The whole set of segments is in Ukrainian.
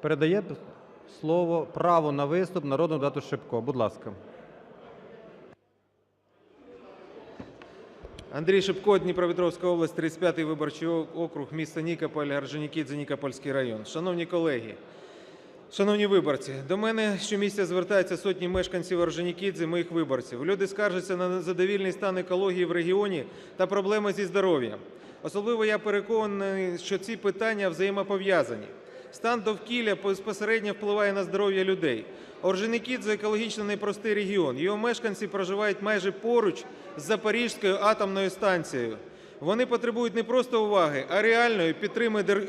Передає слово, право на виступ народному депутату Шипко. Будь ласка. Андрій Шипко, Дніпропетровська область, 35-й виборчий округ, місто Нікополь, Орджонікідзе, Нікопольський район. Шановні колеги, шановні виборці, до мене щомісяця звертаються сотні мешканців Орджонікідзе, моїх виборців. Люди скаржаться на незадовільний стан екології в регіоні та проблеми зі здоров'ям. Особливо я переконаний, що ці питання взаємопов'язані. Стан довкілля безпосередньо впливає на здоров'я людей. Орджонікідзе – екологічно непростий регіон. Його мешканці проживають майже поруч з Запорізькою атомною станцією. Вони потребують не просто уваги, а реальної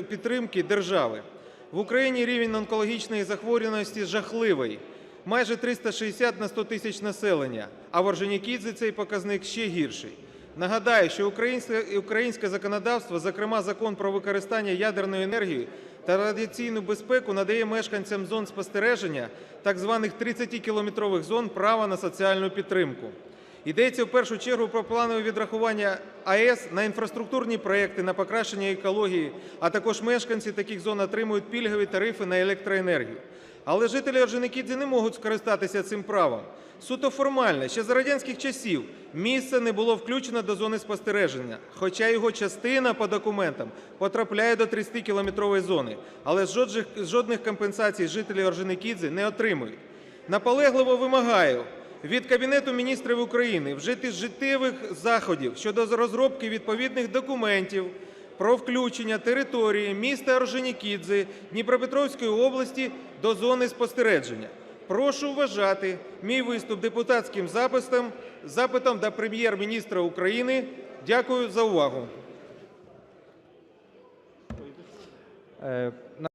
підтримки держави. В Україні рівень онкологічної захворюваності жахливий. Майже 360 на 100 тисяч населення, а в Орджонікідзе цей показник ще гірший. Нагадаю, що українське, законодавство, зокрема Закон про використання ядерної енергії та радіаційну безпеку, надає мешканцям зон спостереження, так званих 30-кілометрових зон, право на соціальну підтримку. Йдеться в першу чергу про планове відрахування АЕС на інфраструктурні проекти на покращення екології, а також мешканці таких зон отримують пільгові тарифи на електроенергію. Але жителі Орджонікідзе не можуть скористатися цим правом. Суто формально, ще за радянських часів місце не було включено до зони спостереження, хоча його частина по документам потрапляє до 30-кілометрової зони, але жодних, компенсацій жителі Орджонікідзе не отримують. Наполегливо вимагаю від Кабінету міністрів України вжити життєвих заходів щодо розробки відповідних документів про включення території міста Орджонікідзе Дніпропетровської області до зони спостереження. Прошу вважати мій виступ депутатським запитом, запитом до Прем'єр-міністра України. Дякую за увагу. Е,